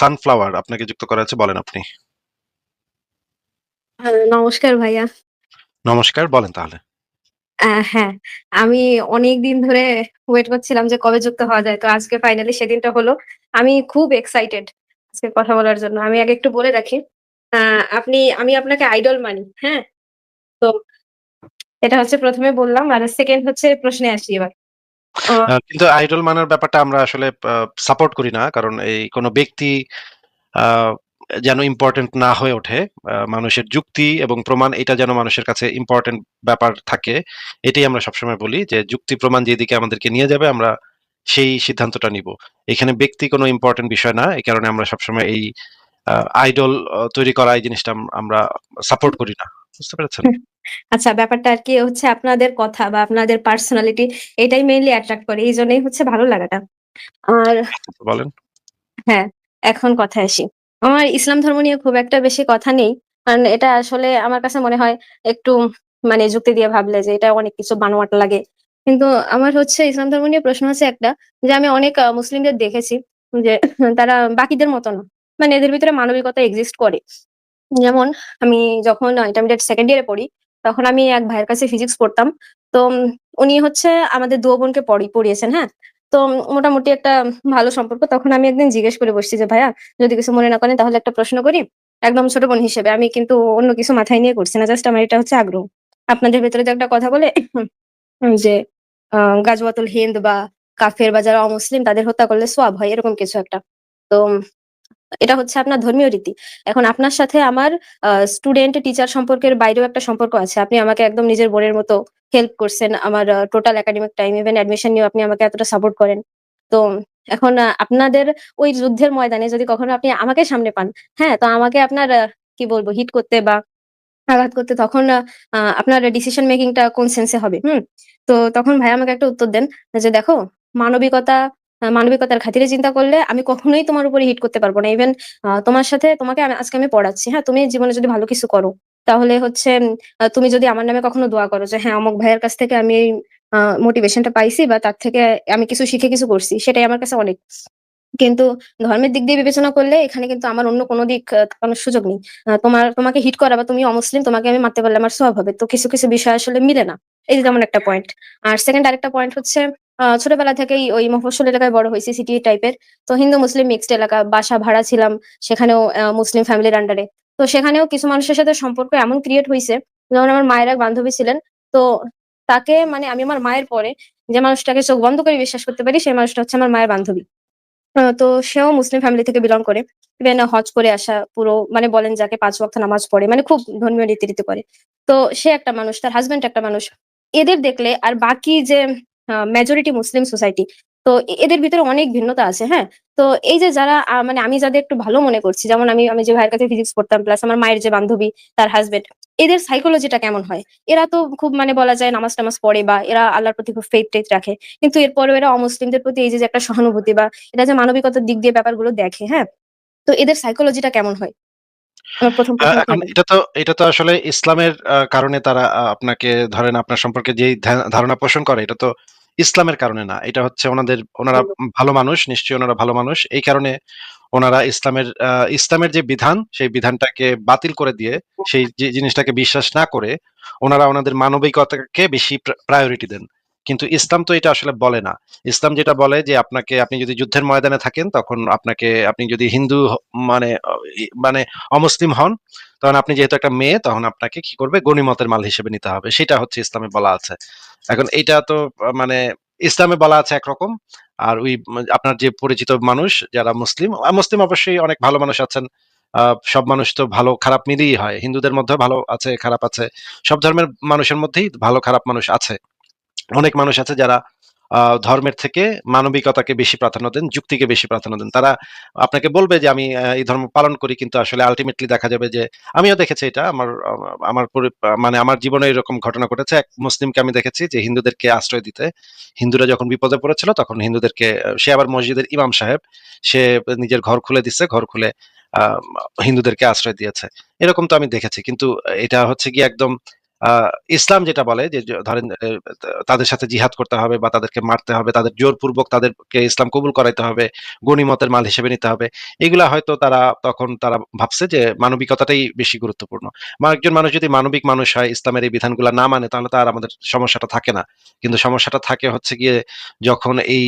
Sunflower আপনাকে যুক্ত করা আছে বলেন আপনি। নমস্কার ভাইয়া। নমস্কার বলেন তাহলে। হ্যাঁ, আমি অনেক দিন ধরে ওয়েট করছিলাম যে কবে যুক্ত হওয়া যায়। তো আজকে ফাইনালি সেদিনটা হলো। আমি খুব এক্সাইটেড আজকে কথা বলার জন্য। আমি আগে একটু বলে রাখি। আপনি আমি আপনাকে আইডল মানি। হ্যাঁ? তো এটা হচ্ছে প্রথমে বললাম। আর সেকেন্ড হচ্ছে প্রশ্নে আসি এবার। কিন্তু আইডল মানার ব্যাপারটা আমরা আসলে সাপোর্ট করি না। কারণ এই কোন ব্যক্তি যেন ইম্পোর্টেন্ট না হয়ে ওঠে। মানুষের যুক্তি এবং প্রমাণ, এটা যেন মানুষের কাছে ইম্পোর্টেন্ট ব্যাপার থাকে। এটাই আমরা সবসময় বলি যে যুক্তি, প্রমাণ যেদিকে আমাদেরকে নিয়ে যাবে, আমরা সেই সিদ্ধান্তটা নিব এখানে ব্যক্তি কোনো ইম্পর্টেন্ট বিষয় না। এই কারণে আমরা সবসময় এই আইডল তৈরি করা এই জিনিসটা আমরা সাপোর্ট করি না। বুঝতে পেরেছেন? আচ্ছা ব্যাপারটা আর কি হচ্ছে আপনাদের কথা বা আপনাদের পার্সোনালিটি এটাই মেইনলি অ্যাট্রাক্ট করে। এই জন্যই হচ্ছে ভালো লাগাটা। আর বলেন। হ্যাঁ, এখন কথায় আসি। আমার ইসলাম ধর্ম নিয়ে খুব একটা বেশি কথা নেই। কারণ এটা আসলে আমার কাছে মনে হয় একটু মানে যুক্তি দিয়ে ভাবলে যে এটা অনেক কিছু বানোয়াট লাগে। কিন্তু আমার হচ্ছে ইসলাম ধর্ম নিয়ে প্রশ্ন আছে একটা যে আমি অনেক মুসলিমদের দেখেছি যে তারা বাকিদের মত না। মানে এদের ভিতরে মানবিকতা এক্সিস্ট করে। যেমন আমি যখন ইন্টারমিডিয়েট 2nd ইয়ারে পড়ি, তখন আমি এক ভাইয়ের কাছে ফিজিক্স পড়তাম। তো উনি হচ্ছে আমাদের ২ বোনকে পড়ি পড়িয়েছেন, হ্যাঁ? তো মোটামুটি একটা ভালো সম্পর্ক। তখন আমি একদিন জিজ্ঞেস করে বসছি যে, "ভাইয়া যদি কিছু মনে না করেন তাহলে একটা প্রশ্ন করি?" একদম ছোট বোন হিসেবে। আমি কিন্তু অন্য কিছু মাথায় নিয়ে করছি না। জাস্ট আমার এটা হচ্ছে আগ্রহ। আপনাদের ভেতরে যে একটা কথা বলে যে গাজওয়াতুল হিন্দ বা কাফের বা যারা অমুসলিম তাদের হত্যা করলে সোয়াব হয় এরকম কিছু একটা। তো এটা হচ্ছে আপনার ধর্মীয় রীতি। এখন আপনার সাথে আমার স্টুডেন্ট টিচার সম্পর্কের বাইরেও একটা সম্পর্ক আছে। আপনি আমাকে একদম নিজের বোনের মতো হেল্প করছেন। আমার total academic time even admission নিয়েও আপনি আমাকে এতটা সাপোর্ট করেন। তো এখন আপনাদের ওই যুদ্ধের ময়দানে যদি কখনো আপনি আমাকে সামনে পান, হ্যাঁ? তো আমাকে আপনার কি বলব হিট করতে বা আঘাত করতে তখন আপনার ডিসিশন মেকিংটা কোন সেন্সে হবে, হুম? তো তখন ভাইয়া আমাকে একটা উত্তর দেন যে, "দেখো মানবিকতা মানবিকতার খাতিরে চিন্তা করলে আমি কখনোই তোমার উপরে হিট করতে পারব না। ইভেন তোমার সাথে তোমাকে আজকে আমি পড়াচ্ছি, হ্যাঁ? তুমি জীবনে যদি ভালো কিছু করো, তাহলে হচ্ছে তুমি যদি আমার নামে কখনো দোয়া করো যে, হ্যাঁ, অমুক ভাইয়ের কাছ থেকে আমি এই আ মোটিভেশন টা পাইছি বা তার থেকে আমি কিছু শিখে কিছু করছি। সেটাই আমার কাছে অনেক। কিন্তু ধর্মের দিক দিয়ে বিবেচনা করলে এখানে কিন্তু আমার অন্য কোনো দিক তাকানোর সুযোগ নেই। তোমার তোমাকে হিট করা বা তুমি অমুসলিম তোমাকে আমি মারতে পারলে আমার সোয়াব হবে। তো কিছু, কিছু বিষয় আসলে মিলে না। এই যে যেমন একটা পয়েন্ট। আর সেকেন্ড আরেকটা পয়েন্ট হচ্ছে ছোটবেলা থেকেই ওই মফস্বল এলাকায় বড় হয়েছি সিটি টাইপের। তো হিন্দু মুসলিম মিক্সড এলাকা। বাসা ভাড়া ছিলাম। সেখানেও মুসলিম ফ্যামিলির আন্ডারে। তো সেখানেও কিছু মানুষের সাথে সম্পর্ক এমন ক্রিয়েট হয়েছে যেমন আমার মায়ের এক বান্ধবী ছিলেন। তো তাকে মানে আমি আমার মায়ের পরে যে মানুষটাকে চোখ বন্ধ করে বিশ্বাস করতে পারি সেই মানুষটা হচ্ছে আমার মায়ের বান্ধবী। তো সেও মুসলিম ফ্যামিলি থেকে বিলং করে। ইভেন হজ করে আসা পুরো মানে বলেন যাকে পাঁচ ওয়াক্ত নামাজ পড়ে। মানে খুব ধর্মীয় রীতি-রীতি করে। তো সে একটা মানুষ, তার হাসব্যান্ড একটা মানুষ। এদের দেখলে আর বাকি যে মেজরিটি মুসলিম সোসাইটি তো এদের ভিতরে অনেক ভিন্নতা আছে, হ্যাঁ? তো এই যে যারা মানে আমি যাদের একটু ভালো মনে করছি, যেমন আমি আমি যে ভাইয়ের কাছে ফিজিক্স পড়তাম প্লাস আমার মায়ের যে বান্ধবী, তার হাসব্যান্ড। এদের সাইকোলজিটা কেমন হয়? এরা তো খুব মানে বলা যায় নামাজ-টামাজ পড়ে বা এরা আল্লাহর প্রতি খুব ফেইথ-টেইথ রাখে। কিন্তু এরপরেও এরা অমুসলিমদের প্রতি এই যে, একটা সহানুভূতি বা এরা যে মানবিকতার দিক দিয়ে ব্যাপারগুলো দেখে, হ্যাঁ? তো এদের সাইকোলজিটা কেমন হয়? আমার ১ম আ প্রশ্ন এখন আপনাকে। এটা তো এটা তো আসলে ইসলামের কারণে তারা আপনাকে ধরেন আপনার সম্পর্কে যে ধারণা পোষণ করে এটা তো ইসলামের কারণে না। এটা হচ্ছে ওনাদের ওনারা ভালো মানুষ, নিশ্চয়ই ওনারা ভালো মানুষ। এই কারণে ওনারা ইসলামের ইসলামের যে বিধান, সেই বিধানটাকে বাতিল করে দিয়ে সেই যে জিনিসটাকে বিশ্বাস না করে ওনারা ওনাদের মানবিকতাকে বেশি প্রা প্রায়োরিটি দেন। কিন্তু ইসলাম তো এটা আসলে বলে না। ইসলাম যেটা বলে যে আপনাকে আপনি যদি যুদ্ধের ময়দানে থাকেন তখন আপনাকে আপনি যদি হিন্দু মানে মানে অমুসলিম হন, তখন আপনি যেহেতু একটা মেয়ে তখন আপনাকে কি করবে গনিমতের মাল হিসেবে নিতে হবে। সেটা হচ্ছে ইসলামে বলা আছে। এখন এটা তো মানে ইসলামে বলা আছে একরকম। আর ওই আপনার যে পরিচিত মানুষ যারা মুসলিম, মুসলিম অবশ্যই অনেক ভালো মানুষ আছেন। সব মানুষ তো ভালো খারাপ মিলিয়েই হয়। হিন্দুদের মধ্যেও ভালো আছে, খারাপ আছে। সব ধর্মের মানুষের মধ্যেই ভালো খারাপ মানুষ আছে। অনেক মানুষ আছে যারা ধর্মের থেকে মানবিকতাকে বেশি প্রাধান্য দেন, যুক্তিকে বেশি প্রাধান্য দেন। তারা আপনাকে বলবে যে আমি এই ধর্ম পালন করি কিন্তু আসলে আল্টিমেটলি দেখা যাবে যে আমিও দেখেছি এটা আমার আমার মানে আমার জীবনে এরকম ঘটনা ঘটেছে। এক মুসলিমকে আমি দেখেছি যে হিন্দুদেরকে আশ্রয় দিতে। হিন্দুরা যখন বিপদে পড়েছিল তখন হিন্দুদেরকে সে আবার মসজিদের ইমাম সাহেব। সে নিজের ঘর খুলে দিচ্ছে ঘর খুলে হিন্দুদেরকে আশ্রয় দিয়েছে। এরকম তো আমি দেখেছি। কিন্তু এটা হচ্ছে গিয়ে একদম ইসলাম যেটা বলে যে ধরেন তাদের সাথে জিহাদ করতে হবে বা তাদেরকে মারতে হবে, তাদের জোরপূর্বক তাদেরকে ইসলাম কবুল করাইতে হবে, গনিমতের মাল হিসেবে নিতে হবে। এগুলা হয়তো তারা তখন তারা ভাবছে যে মানবিকতাটাই বেশি গুরুত্বপূর্ণ। একজন মানুষ যদি মানবিক মানুষ হয়, ইসলামের এই বিধানগুলা না মানে তাহলে তো আর আমাদের সমস্যাটা থাকে না। কিন্তু সমস্যাটা থাকে হচ্ছে গিয়ে যখন এই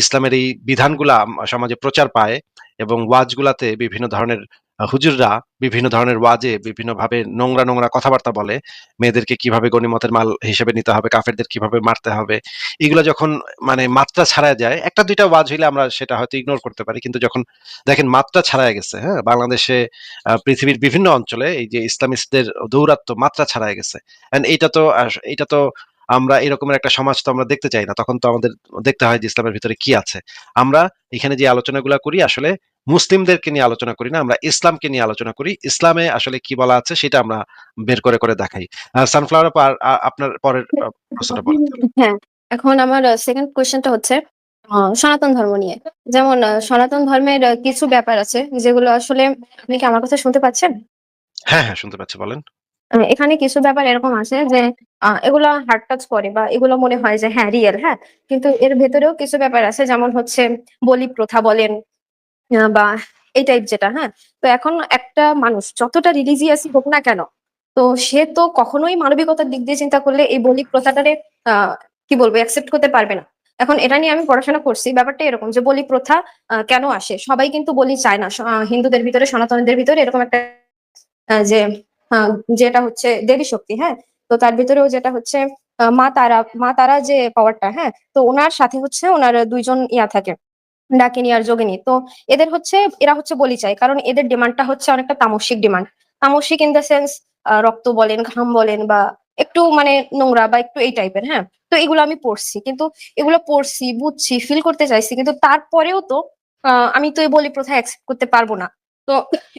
ইসলামের এই বিধানগুলা সমাজে প্রচার পায় এবং ওয়াজগুলাতে বিভিন্ন ধরনের হুজুররা বিভিন্ন ধরনের ওয়াজে বিভিন্নভাবে নোংরা, নোংরা কথাবার্তা বলে। মেয়েদেরকে কীভাবে গনিমতের মাল হিসেবে নিতে হবে, কাফেরদের কীভাবে মারতে হবে। এগুলো যখন মানে মাত্রা ছাড়ায় যায়, একটা দুইটা ওয়াজ হইলে আমরা সেটা হয়তো ইগনোর করতে পারি। কিন্তু যখন দেখেন মাত্রা ছাড়ায় গেছে, হ্যাঁ? বাংলাদেশে পৃথিবীর বিভিন্ন অঞ্চলে এই যে ইসলামিস্টদের দৌরাত্ম্য মাত্রা ছাড়ায় গেছে। অ্যান্ড এইটা তো এটা তো আমরা এরকমের একটা সমাজ তো আমরা দেখতে চাই না। তখন তো আমাদের দেখতে হয় যে ইসলামের ভিতরে কি আছে। আমরা এখানে যে আলোচনাগুলা করি আসলে মুসলিমদেরকে নিয়ে আলোচনা করি না। আমরা ইসলামকে নিয়ে আলোচনা করি। ইসলামে আসলে কি বলা আছে সেটা আমরা বের করে, করে দেখাই। সানফ্লাওয়ার আপনার পরের প্রশ্নটা বলেন। হ্যাঁ, এখন আমার সেকেন্ড 2nd কোয়েশ্চেনটা হচ্ছে সনাতন ধর্ম নিয়ে। যেমন সনাতন ধর্মের কিছু ব্যাপার আছে যেগুলো আসলে আপনি কি আমার কথা শুনতে পাচ্ছেন? হ্যাঁ, হ্যাঁ শুনতে পাচ্ছি বলেন। এখানে কিছু ব্যাপার এরকম আছে যে এগুলা হার্ট টাচ করে বা এগুলো মনে হয় যে হ্যাঁ, রিয়াল, হ্যাঁ? কিন্তু এর ভেতরেও কিছু ব্যাপার আছে যেমন হচ্ছে বলি প্রথা বলেন বা এই টাইপ যেটা, হ্যাঁ? তো এখন একটা মানুষ যতটা রিলিজিয়াসই হোক না কেন, তো সে তো কখনোই মানবিকতার দিক দিয়ে চিন্তা করলে এই বলি প্রথাটারে কি বলব অ্যাকসেপ্ট করতে পারবে না। এখন এটা নিয়ে আমি পড়াশোনা করছি। ব্যাপারটা এরকম যে বলি প্রথা কেন আসে? সবাই কিন্তু বলি চায় না। হিন্দুদের ভিতরে সনাতনদের ভিতরে এরকম একটা যে যেটা হচ্ছে দেবী শক্তি, হ্যাঁ? তো তার ভিতরেও যেটা হচ্ছে মা তারা, মা তারা যে পাওয়ারটা, হ্যাঁ? তো ওনার সাথে হচ্ছে ওনার দুইজন ইয়া থাকে। ডাকিনী আর যোগিনী। তো এদের হচ্ছে এরা হচ্ছে বলি চাই কারণ এদের ডিমান্ডটা হচ্ছে অনেকটা তামসিক ডিমান্ড। তামসিক ইন দ্য সেন্স রক্ত বলেন, ঘাম বলেন বা একটু মানে নোংরা বা একটু এই টাইপের, হ্যাঁ? তো এগুলো আমি পড়ছি। কিন্তু এগুলো পড়ছি, বুঝছি, ফিল করতে চাইছি। কিন্তু তারপরেও তো আমি তো এই বলি প্রথা অ্যাকসেপ্ট করতে পারব না। তো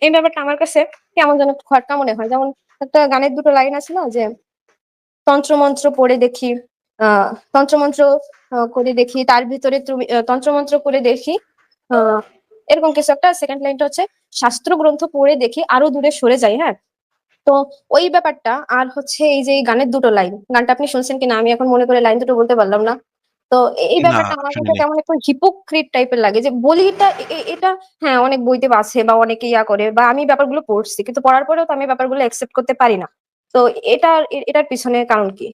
এই ব্যাপারটা আমার কাছে কেমন যেন খটকা মনে হয়। যেমন একটা গানের দুটো লাইন আছে না যে তন্ত্রমন্ত্র পড়ে দেখি, তন্ত্রমন্ত্র করে দেখি তার ভিতরে তুমি তন্ত্রমন্ত্র করে দেখি এরকম কিছু একটা সেকেন্ড লাইনটা হচ্ছে শাস্ত্র গ্রন্থ পড়ে দেখি আরও দূরে সরে যাই, হ্যাঁ? তো ওই ব্যাপারটা আর হচ্ছে এই যে গানের দুটো লাইন। গানটা আপনি শুনছেন কিনা আমি এখন মনে করে লাইন দুটো বলতে পারলাম না। তো এই ব্যাপারটা আমার কাছে। কেমন একটু হিপোক্রিট টাইপের লাগে যে বলিটা এটা হ্যাঁ, অনেক বইতে আছে বা অনেকে ইয়া করে বা আমি ব্যাপারগুলো পড়ছি। কিন্তু পড়ার পরেও তো আমি ব্যাপারগুলো অ্যাকসেপ্ট করতে পারি না। তো এটার এটার পিছনে কারণ কি?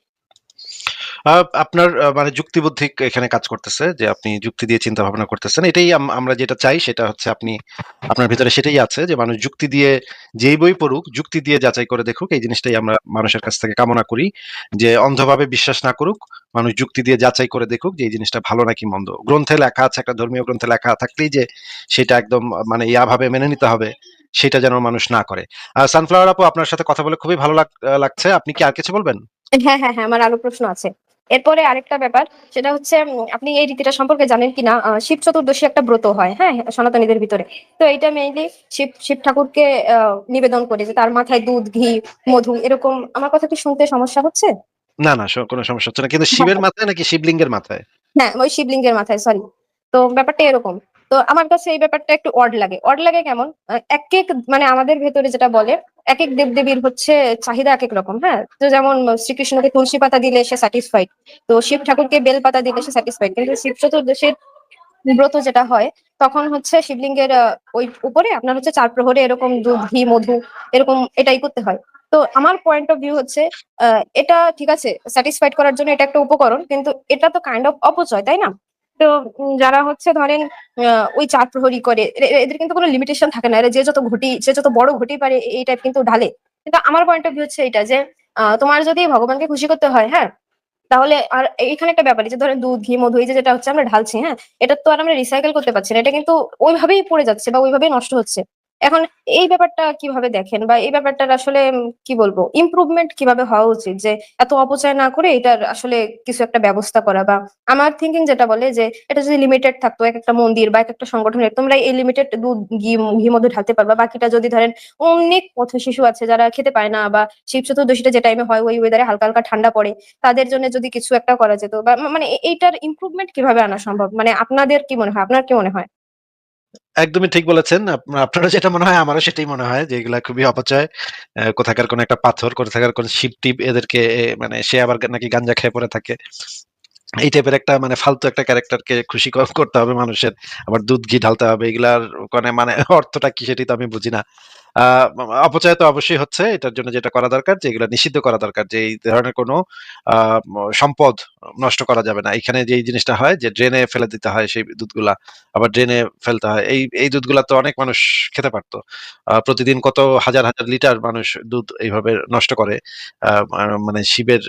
আপনার মানে যুক্তিবুদ্ধি এখানে কাজ করতেছে যে আপনি যুক্তি দিয়ে চিন্তা ভাবনা করতেছেন। এটাই আমরা যেটা চাই সেটা হচ্ছে আপনি আপনার ভিতরে সেটাই আছে যে মানুষ যুক্তি দিয়ে যেই বই পড়ুক, যুক্তি দিয়ে যাচাই করে দেখুক। এই জিনিসটাই আমরা মানুষের কাছ থেকে কামনা করি। যে অন্ধভাবে বিশ্বাস না করুক। মানুষ যুক্তি দিয়ে যাচাই করে দেখুক যে এই জিনিসটা ভালো নাকি মন্দ। গ্রন্থে লেখা আছে একটা ধর্মীয় গ্রন্থে লেখা থাকলেই যে সেটা একদম মানে ইয়াভাবে মেনে নিতে হবে সেটা যেন মানুষ না করে। আর সানফ্লাওয়ার আপু আপনার সাথে কথা বলে খুবই ভালো লাগ লাগছে। আপনি কি আর কিছু বলবেন? হ্যাঁ, হ্যাঁ, হ্যাঁ, আমার আরও প্রশ্ন আছে। এরপরে আরেকটা ব্যাপার সেটা হচ্ছে আপনি এই রীতিটা সম্পর্কে জানেন কিনা? শিব চতুর্দশী একটা ব্রত হয়, হ্যাঁ? সনাতনীদের ভিতরে। তো এটা মেইনলি শিব শিব ঠাকুরকে নিবেদন করে যে তার মাথায় দুধ, ঘি, মধু এরকম আমার কথা কি শুনতে সমস্যা হচ্ছে? না, না কোনো সমস্যা হচ্ছে না। কিন্তু শিবের হ্যাঁ। মাথায় নাকি শিবলিঙ্গের মাথায়? হ্যাঁ, ওই শিবলিঙ্গের মাথায় সরি। তো ব্যাপারটা এরকম। তো আমার কাছে এই ব্যাপারটা একটু অড লাগে। অড লাগে কেমন? এক এক মানে আমাদের ভেতরে যেটা বলে, একেক দেবদেবীর হচ্ছে চাহিদা এক এক রকম, হ্যাঁ? তো যেমন শ্রীকৃষ্ণকে তুলসী পাতা দিলে সে স্যাটিসফাইড। তো শিব ঠাকুরকে বেল পাতা দিলে সে স্যাটিসফাইড। কিন্তু শিব চতুর্দশীর ব্রত যেটা হয়, তখন হচ্ছে শিবলিঙ্গের ওই উপরে আপনার হচ্ছে চার প্রহরে এরকম দুধ, ঘি, মধু এরকম এটাই করতে হয়। তো আমার পয়েন্ট অফ ভিউ হচ্ছে এটা ঠিক আছে স্যাটিসফাইড করার জন্য এটা একটা উপকরণ। কিন্তু এটা তো কাইন্ড অফ অপচয়, তাই না? তো যারা হচ্ছে ধরেন ওই চার প্রহরী করে এদের কিন্তু কোনো লিমিটেশন থাকে না। এরা যে যত ঘটি যে যত বড় ঘটি পারে এই টাইপ কিন্তু ঢালে। কিন্তু আমার পয়েন্ট অফ ভিউ হচ্ছে এটা যে তোমার যদি ভগবানকে খুশি করতে হয়, হ্যাঁ? তাহলে আর এখানে একটা ব্যাপার যে ধরেন দুধ, ঘি, মধু এই যে যেটা হচ্ছে আমরা ঢালছি, হ্যাঁ? এটা তো আর আমরা রিসাইকেল করতে পারছি না। এটা কিন্তু ওইভাবেই পড়ে যাচ্ছে বা ওইভাবেই নষ্ট হচ্ছে। এখন এই ব্যাপারটা কীভাবে দেখেন? বা এই ব্যাপারটার আসলে কি বলব ইমপ্রুভমেন্ট কীভাবে হওয়া উচিত? যে এত অপচয় না করে এটার আসলে কিছু একটা ব্যবস্থা করা বা আমার থিঙ্কিং যেটা বলে যে এটা যদি লিমিটেড থাকতো এক একটা মন্দির বা এক একটা সংগঠনের তোমরা এই লিমিটেড দুধ, ঘি, ঘি, মধু ঢালতে পারবা। বাকিটা যদি ধরেন অনেক পথ-শিশু আছে যারা খেতে পায় না বা শিব চতুর্দশীটা যে টাইমে হয় ওই ওয়েদারে হালকা, হালকা ঠান্ডা পড়ে। তাদের জন্য যদি কিছু একটা করা যেত বা মানে এইটার ইমপ্রুভমেন্ট কীভাবে আনা সম্ভব? মানে আপনাদের কি মনে হয়? আপনার কি মনে হয়? একদমই ঠিক বলেছেন। আপনারা যেটা মনে হয় আমারও সেটাই মনে হয় যে এগুলা খুবই অপচয়। কোথাকার কোন একটা পাথর, কোথাকার কোন শিপ-টিপ এদেরকে মানে সে আবার নাকি গাঞ্জা খেয়ে পড়ে থাকে। এই টাইপের একটা মানে ফালতু একটা ক্যারেক্টারকে খুশি করতে হবে মানুষের। আবার দুধ ঘি ঢালতে হবে। এগুলার মানে অর্থটা কি সেটি তো আমি বুঝি না। অপচয় তো অবশ্যই হচ্ছে। এটার জন্য যেটা করা দরকার যে এগুলা নিষিদ্ধ করা দরকার। যে এই ধরনের কোনো সম্পদ নষ্ট করা যাবে না। এখানে যেই জিনিসটা হয় যে ড্রেনে ফেলে দিতে হয় সেই দুধগুলা। আবার ড্রেনে ফেলতে হয়। এই এই দুধগুলা তো অনেক মানুষ খেতে পারত। প্রতিদিন কত হাজার, হাজার লিটার মানুষ দুধ এইভাবে নষ্ট করে। মানে শিবের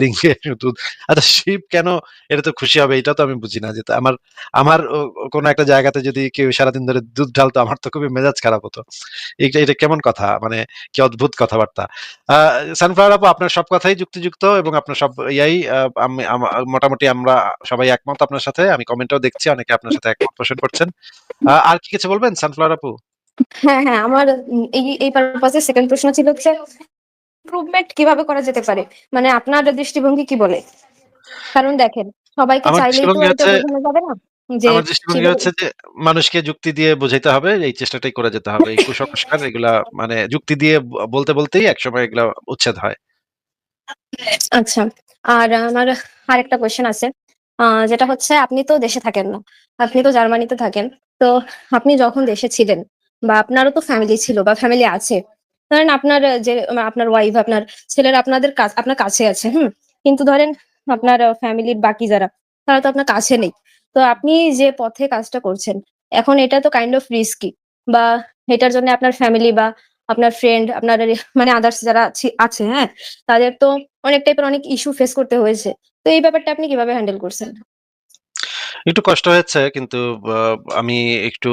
লিঙ্গে দুধ আচ্ছা শিব কেন এটা তো খুশি হবে এটা তো আমি বুঝি না। যে আমার আমার কোনো একটা জায়গাতে যদি কেউ সারাদিন ধরে দুধ ঢালতো আমার তো খুবই মেজাজ খারাপ হতো। এটা এটা কেমন কথা? মানে কি অদ্ভুত কথাবার্তা। সানফ্লাওয়ার আপু আপনার সব কথাই যুক্তিযুক্ত এবং আপনার সব ইয়াই আমি মোটামুটি আমরা সবাই একমত আপনার সাথে। আমি কমেন্টেও দেখছি অনেকে আপনার সাথে একমত পোষণ করছেন। আর কি কিছু বলবেন সানফ্লাওয়ার আপু? হ্যাঁ, হ্যাঁ। আমার এই এই পারপাস 2nd প্রশ্ন ছিল হচ্ছে ইমপ্রুভমেন্ট কীভাবে করা যেতে পারে? মানে আপনার দৃষ্টিভঙ্গি কি বলে? কারণ দেখেন সবাইকে চাইলেই তো এটা বোঝানো যাবে না যে আমার দৃষ্টিভঙ্গি হচ্ছে যে মানুষকে যুক্তি দিয়ে বোঝাইতে হবে। এই চেষ্টাটাই করে যেতে হবে। এই কুসংস্কার এগুলা মানে যুক্তি দিয়ে ব বলতে, বলতেই একসময় এগুলা উচ্ছেদ হয়। আচ্ছা। আর আমার আরেকটা কোয়েশ্চেন আছে। আ যেটা হচ্ছে আপনি তো দেশে থাকেন না। আপনি তো জার্মানিতে থাকেন। তো আপনি যখন দেশে ছিলেন বা আপনারও তো ফ্যামিলি ছিল বা ফ্যামিলি আছে। ধরেন আপনার যে আপনার ওয়াইফ, আপনার ছেলেরা আপনাদের কা আপনার কাছে আছে, হুম? কিন্তু ধরেন আপনার ফ্যামিলির বাকি যারা, তারা তো আপনার কাছে নেই। তো আপনি যে পথে কাজটা করছেন, এখন এটা তো কাইন্ড অফ রিস্কি বা এটার জন্য আপনার ফ্যামিলি বা আপনার ফ্রেন্ড, আপনার মানে আদার্স যারা আছে, হ্যাঁ? তাদের তো অনেক টাইপের অনেক ইস্যু ফেস করতে হয়েছে। তো এই ব্যাপারটা আপনি কীভাবে হ্যান্ডেল করছেন? একটু কষ্ট হয়েছে কিন্তু আমি একটু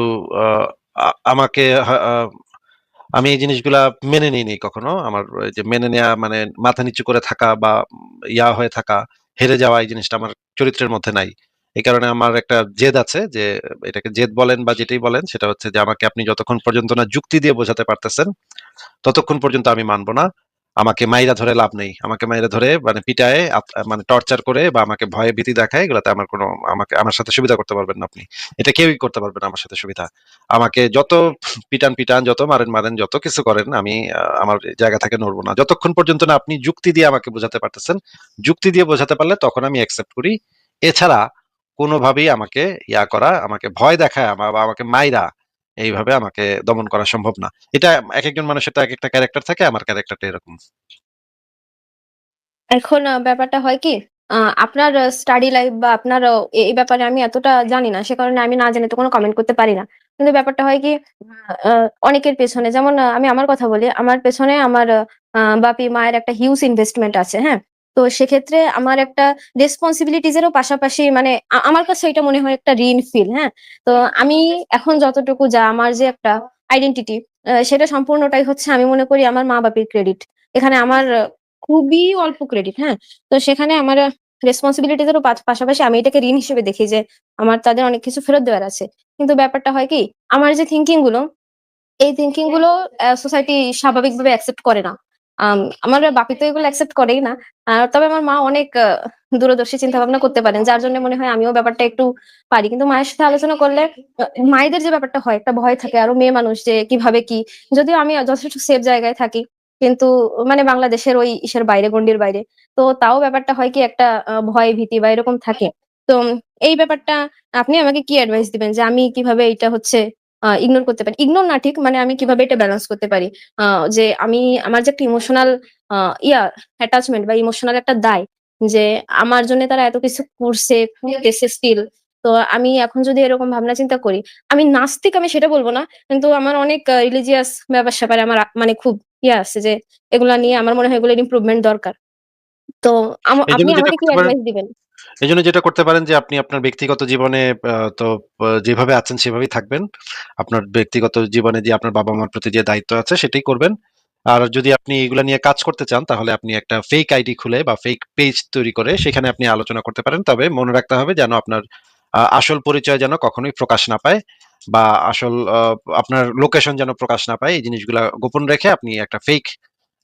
আমাকে আমি এই জিনিসগুলা মেনে নিইনি কখনো। আমার যে মেনে নেয়া মানে মাথা নিচু করে থাকা বা ইয়া হয়ে থাকা, হেরে যাওয়া এই জিনিসটা আমার চরিত্রের মধ্যে নাই। এই কারণে আমার একটা জেদ আছে যে এটাকে জেদ বলেন বা যেটাই বলেন সেটা হচ্ছে যে আমাকে আপনি যতক্ষণ পর্যন্ত না যুক্তি দিয়ে বোঝাতে পারতেছেন, ততক্ষণ পর্যন্ত আমি মানব না। আমাকে মাইরা ধরে লাভ নেই। আমাকে মাইরা ধরে মানে পিটায় মানে টর্চার করে বা আমাকে ভয়ে ভীতি দেখায় এগুলাতে আমার কোনো আমাকে আমার সাথে সুবিধা করতে পারবেন না আপনি। এটা কেউই করতে পারবেন আমার সাথে সুবিধা। আমাকে যত পিটান, পিটান, যত মারেন, মারেন, যত কিছু করেন আমি আমার জায়গা থেকে নড়বো না। যতক্ষণ পর্যন্ত না আপনি যুক্তি দিয়ে আমাকে বোঝাতে পারতেছেন। যুক্তি দিয়ে বোঝাতে পারলে তখন আমি অ্যাকসেপ্ট করি। এছাড়া কোনোভাবেই আমাকে ইয়া করা, আমাকে ভয় দেখায় বা আমাকে মাইরা এইভাবে আমাকে দমন করা সম্ভব না। এটা এক একজন মানুষের তো এক একটা ক্যারেক্টার থাকে। আমার ক্যারাক্টারটা এরকম। এখন ব্যাপারটা হয় কি? আপনার স্টাডি লাইফ বা আপনার এই ব্যাপারে আমি এতটা জানি না। সে কারণে আমি না জেনে তো কোনো কমেন্ট করতে পারি না। কিন্তু ব্যাপারটা হয় কি? অনেকের পেছনে যেমন আমি আমার কথা বলি। আমার পেছনে আমার আ বাপি-মায়ের একটা হিউজ ইনভেস্টমেন্ট আছে, হ্যাঁ? তো সেক্ষেত্রে আমার একটা রেসপনসিবিলিটিজ এরও পাশাপাশি মানে আমার কাছে এটা মনে হয় একটা ঋণ ফিল, হ্যাঁ? তো আমি এখন যতটুকু যা আমার যে একটা আইডেন্টিটি সেটা সম্পূর্ণটাই হচ্ছে আমি মনে করি আমার মা-বাপির ক্রেডিট। এখানে আমার খুবই অল্প ক্রেডিট, হ্যাঁ? তো সেখানে আমার এরও পাশাপাশি আমি এটাকে ঋণ হিসেবে দেখি যে আমার তাদের অনেক কিছু ফেরত দেওয়ার আছে। কিন্তু ব্যাপারটা হয় কি? আমার যে থিংকিংগুলো, এই থিংকিংগুলো সোসাইটি স্বাভাবিকভাবে অ্যাকসেপ্ট করে না। আম আমার বাপি তো এগুলো অ্যাকসেপ্ট করেই না। তবে আমার মা অনেক দূরদর্শী চিন্তাভাবনা করতে পারেন। যার জন্য মনে হয় আমিও ব্যাপারটা একটু পারি। কিন্তু মায়ের সাথে আলোচনা করলে মায়েদের যে ব্যাপারটা হয়, একটা ভয় থাকে আরও মেয়ে মানুষ যে কীভাবে কি? যদিও আমি যথেষ্ট সেফ জায়গায় থাকি। কিন্তু মানে বাংলাদেশের ওই ইসের বাইরে গন্ডির বাইরে। তো তাও ব্যাপারটা হয় কি একটা ভয় ভীতি বা এরকম থাকে। তো এই ব্যাপারটা আপনি আমাকে কি অ্যাডভাইস দিবেন যে আমি কীভাবে এইটা হচ্ছে ইগনোর করতে পারি? ইগনোর না ঠিক মানে আমি কীভাবে এটা ব্যালেন্স করতে পারি? যে আমি আমার যে একটা ইমোশনাল ইয়া অ্যাটাচমেন্ট বা ইমোশনাল একটা দায় যে আমার জন্য তারা এত কিছু করছে, করতেছে স্টিল। তো আমি এখন যদি এরকম ভাবনা চিন্তা করি, আমি নাস্তিক আমি সেটা বলব না। কিন্তু আমার অনেক রিলিজিয়াস ব্যাপার-স্যাপারে আমার মানে খুব ইয়ে আছে যে এগুলা নিয়ে আমার মনে হয় এগুলোর ইমপ্রুভমেন্ট দরকার। তো আপনি আমাকে কি অ্যাডভাইস দিবেন? এজন্য যেটা করতে পারেন যে আপনি আপনার ব্যক্তিগত জীবনে তো যেভাবে আছেন সেভাবেই থাকবেন। আপনার ব্যক্তিগত জীবনে যে আপনার বাবা-মার প্রতি যে দায়িত্ব আছে সেটাই করবেন। আর যদি আপনি এগুলা নিয়ে কাজ করতে চান, তাহলে আপনি একটা ফেক আইডি খুলে বা ফেক পেজ তৈরি করে সেখানে আপনি আলোচনা করতে পারেন। তবে মনে রাখতে হবে যেন আপনার আসল পরিচয় যেন কখনোই প্রকাশ না পায় বা আসল আপনার লোকেশন যেন প্রকাশ না পায়। এই জিনিসগুলা গোপন রেখে আপনি একটা ফেক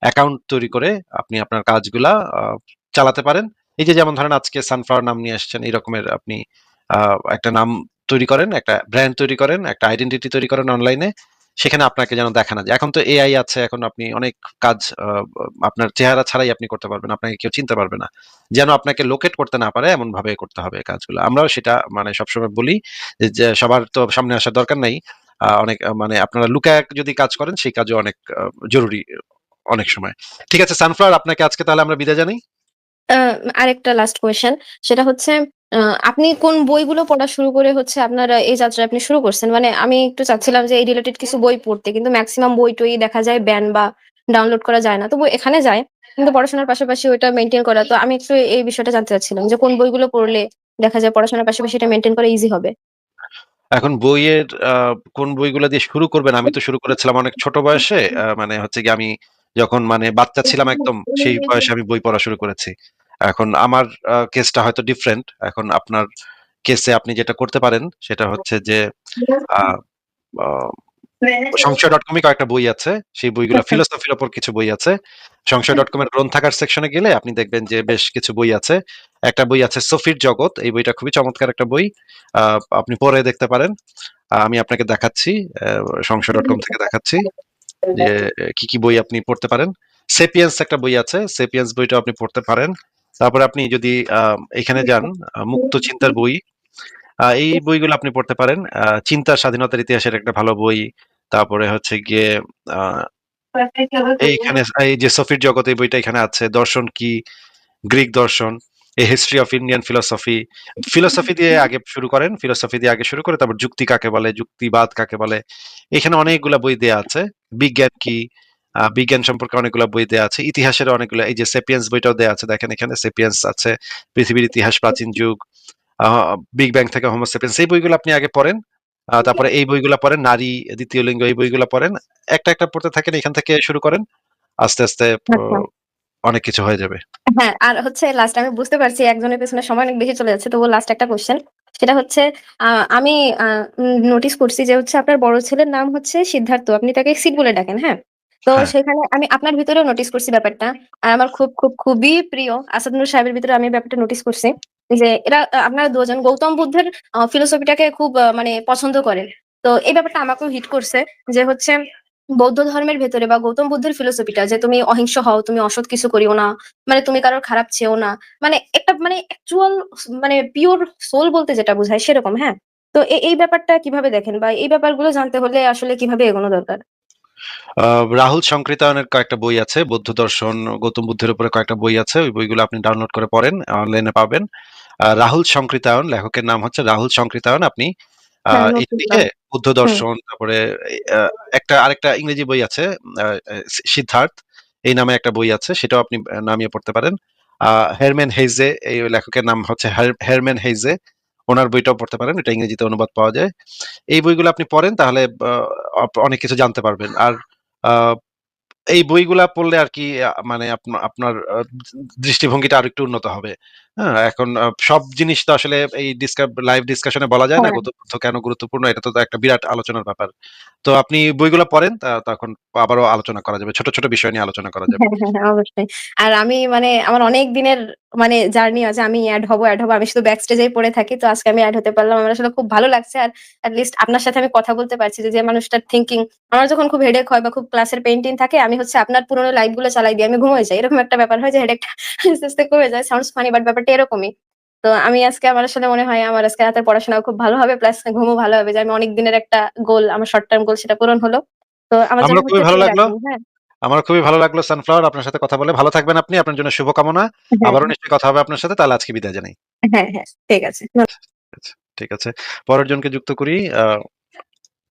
অ্যাকাউন্ট তৈরি করে আপনি আপনার কাজগুলা চালাতে পারেন। এই যে যেমন ধরেন আজকে সানফ্লাওয়ার নাম নিয়ে আসছেন এই রকমের আপনি একটা নাম তৈরি করেন, একটা ব্র্যান্ড তৈরি করেন, একটা আইডেন্টিটি তৈরি করেন অনলাইনে। সেখানে আপনাকে যেন দেখা না যায়। এখন তো এআই আছে, এখন আপনি অনেক কাজ আপনার চেহারা ছাড়াই আপনি করতে পারবেন। আপনাকে কেউ চিনতে পারবে না। যেন আপনাকে লোকেট করতে না পারে এমনভাবে করতে হবে কাজগুলো। আমরাও সেটা মানে সবসময় বলি যে সবার তো সামনে আসার দরকার নাই। অনেক মানে আপনারা লুকায়ে যদি কাজ করেন সেই কাজও অনেক জরুরি অনেক সময়। ঠিক আছে সানফ্লাওয়ার আপনাকে আজকে তাহলে আমরা বিদায় জানাই। আরেকটা লাস্ট কোয়েশ্চেন সেটা হচ্ছে আপনি কোন বইগুলো পড়া শুরু করে হচ্ছে আপনার এই যাত্রা আপনি শুরু করছেন? মানে আমি একটু চাচ্ছিলাম যে এই রিলেটেড কিছু বই পড়তে। কিন্তু ম্যাক্সিমাম বই-টই দেখা যায় ব্যান বা ডাউনলোড করা যায় না। তো এখানে যায়। কিন্তু পড়াশোনার পাশাপাশি ওইটা মেনটেন করা। তো আমি একটু এই বিষয়টা জানতে চাচ্ছিলাম যে কোন বইগুলো পড়লে দেখা যায় পড়াশোনার পাশাপাশি এটা মেনটেন করা ইজি হবে? এখন বইয়ের কোন বইগুলো দিয়ে শুরু করবেন? আমি তো শুরু করেছিলাম অনেক ছোট বয়সে। মানে হচ্ছে গিয়ে আমি যখন মানে বাচ্চা ছিলাম একদম সেই বয়সে আমি বই পড়া শুরু করেছি। এখন আমার কেসটা হয়তো ডিফারেন্ট। এখন আপনার কেসে আপনি যেটা করতে পারেন সেটা হচ্ছে যে আ সংশয়.com এ কয়েকটা বই আছে। সেই বইগুলা ফিলোসফির উপর কিছু বই আছে। সংশয়.com এর গ্রন্থাগার সেকশনে গেলে আপনি দেখবেন যে বেশ কিছু বই আছে। একটা বই আছে 'সফির জগৎ'। এই বইটা খুবই চমৎকার একটা বই। আপনি পড়ে দেখতে পারেন। আমি আপনাকে দেখাচ্ছি। সংশয় ডট কম থেকে দেখাচ্ছি যে কি, কি বই আপনি পড়তে পারেন। 'সেপিয়েন্স' একটা বই আছে। 'সেপিয়েন্স' বইটা আপনি পড়তে পারেন। তারপরে আপনি যদি এখানে যান 'মুক্ত চিন্তার বই' এই বইগুলো আপনি পড়তে পারেন। 'চিন্তার স্বাধীনতার ইতিহাসের' একটা ভালো বই। তারপরে হচ্ছে গিয়ে এইখানে এই যে 'সফির এই বইটা এখানে আছে। 'দর্শন কি? গ্রিক দর্শন', 'a history of Indian philosophy'. Philosophy দিয়ে আগে শুরু করেন। ফিলোসফি দিয়ে আগে শুরু করে তারপর যুক্তি কাকে বলে, যুক্তিবাদ কাকে বলে। এখানে অনেকগুলা বই দেয়া আছে। 'বিজ্ঞান কি?' বিজ্ঞান সম্পর্কে অনেকগুলা বই দেওয়া আছে। ইতিহাসের অনেকগুলা এই যে 'সেপিয়েন্স' বইটাও দেওয়া আছে। দেখেন এখানে 'সেপিয়েন্স' আছে। পৃথিবীর ইতিহাস, প্রাচীন যুগ, 'বিগ ব্যাং' থেকে 'হোমো সেপিয়েন্স' এই বইগুলো আপনি আগে পড়েন। তারপরে এই বইগুলো পড়েন। 'নারী, দ্বিতীয় লিঙ্গ' এই বইগুলো পড়েন। একটা, একটা পড়তে থাকেন এখান থেকে শুরু করেন। আস্তে, আস্তে আচ্ছা। অনেক কিছু হয়ে যাবে। হ্যাঁ, আর হচ্ছে লাস্ট আমি বুঝতে পারছি একজনের পেছনে সময় অনেক বেশি চলে যাচ্ছে। তবুও লাস্ট একটা কোশ্চেন সেটা হচ্ছে আমি নোটিস করছি যে হচ্ছে আপনার বড় ছেলের নাম হচ্ছে সিদ্ধার্থ। আপনি তাকে সিট বলে ডাকেন, হ্যাঁ? তো হ্যাঁ। সেখানে আমি আপনার ভিতরেও নোটিস করছি ব্যাপারটা। আর আমার খুব, খুব খুবই প্রিয় আসাদ নূর সাহেবের ভিতরে আমি ব্যাপারটা নোটিস করছি। যে এরা আপনারা দুজন গৌতম বুদ্ধের ফিলোসফিটাকে খুব মানে পছন্দ করেন। তো এই ব্যাপারটা আমাকেও হিট করছে যে হচ্ছে বৌদ্ধ ধর্মের ভেতরে বা গৌতম বুদ্ধের ফিলোসফিটা যে তুমি অহিংস হও, তুমি অসৎ কিছু করিও না। মানে তুমি কারোর খারাপ চেয়েও না। মানে একটা মানে অ্যাকচুয়াল মানে পিওর সোল বলতে যেটা বোঝায় সেরকম, হ্যাঁ? তো এই ব্যাপারটা কীভাবে দেখেন? বা এই ব্যাপারগুলো জানতে হলে আসলে কীভাবে এগোনো দরকার? রাহুল সংকৃতায়নের কয়েকটা বই আছে। বৌদ্ধ দর্শন, গৌতম বুদ্ধের উপরে কয়েকটা বই আছে। ওই বইগুলো আপনি ডাউনলোড করে পড়েন। অনলাইনে পাবেন। রাহুল সংকৃতায়ন লেখকের নাম হচ্ছে রাহুল সংকৃতায়ন। আপনি হ্যাঁ। লিখে বুদ্ধ দর্শন তারপরে একটা আরেকটা ইংরেজি বই আছে 'সিদ্ধার্থ' এই নামে একটা বই আছে। সেটাও আপনি নামিয়ে পড়তে পারেন। আ হেরম্যান হেইজে এই লেখকের নাম হচ্ছে হের হেরম্যান হেইজে। উনার বইটাও পড়তে পারেন। এটা ইংরেজিতে অনুবাদ পাওয়া যায়। এই বইগুলো আপনি পড়েন তাহলে অনেক কিছু জানতে পারবেন। আর এই বইগুলা পড়লে আর কি মানে আপনা, আপনার দৃষ্টিভঙ্গিটা দৃষ্টিভঙ্গিটা আরেকটু উন্নত হবে। হ্যাঁ? এখন সব জিনিস তো আসলে এই লাইভ ডিসকাশন বলা যায় না। হ্যাঁ। কেন গুরুত্বপূর্ণ এটা তো একটা বিরাট আলোচনার ব্যাপার। তো আপনি বইগুলা পড়েন তখন আবারও আলোচনা করা যাবে। ছোট, ছোট বিষয় নিয়ে আলোচনা করা যাবে। হ্যাঁ, হ্যাঁ, হ্যাঁ, অবশ্যই। আর আমি মানে আমার অনেক দিনের মানে জার্নি আছে। আমি এড হব, এড হব। আমি শুধু ব্যাক স্টেজেই পড়ে থাকি। তো আজকে আমি এড হতে পারলাম। আমার আসলে খুব ভালো লাগছে। আর এট লিস্ট আপনার সাথে আমি কথা বলতে পারছি যে, যে মানুষটার থিংকিং আমার যখন খুব হেডেক হয় বা খুব ক্লাসের পেইন-টেইন থাকে আমি হচ্ছে আপনার পুরনো লাইভগুলো চালাই দিয়ে আমি ঘুমিয়ে যাই। এরকম একটা ব্যাপার হয় যে হেডেকটা আস্তে, আস্তে কমে যায়। সাউন্ডস ফানি বাট ব্যাপারটা এরকমই। তো আমি আজকে আমার আসলে মনে হয় আমার আজকে রাতের পড়াশোনাও খুব ভালো হবে। প্লাস ঘুমও ভালো হবে যে আমি অনেক দিনের একটা গোল আমার শর্ট টার্ম গোল সেটা পূরণ হলো। তো আমার জন্য খুবই ভালো লাগল। হ্যাঁ? আমারও খুবই ভালো লাগল সানফ্লাওয়ার আপনার সাথে কথা বলে। ভালো থাকবেন আপনি। আপনার জন্য শুভকামনা। হ্যাঁ, আবারও। নিশ্চয়ই কথা হবে আপনার সাথে। তাহলে আজকে বিদায় জানাই। হ্যাঁ, হ্যাঁ। ঠিক আছে। আচ্ছা, ঠিক আছে। পরের জনকে যুক্ত করি।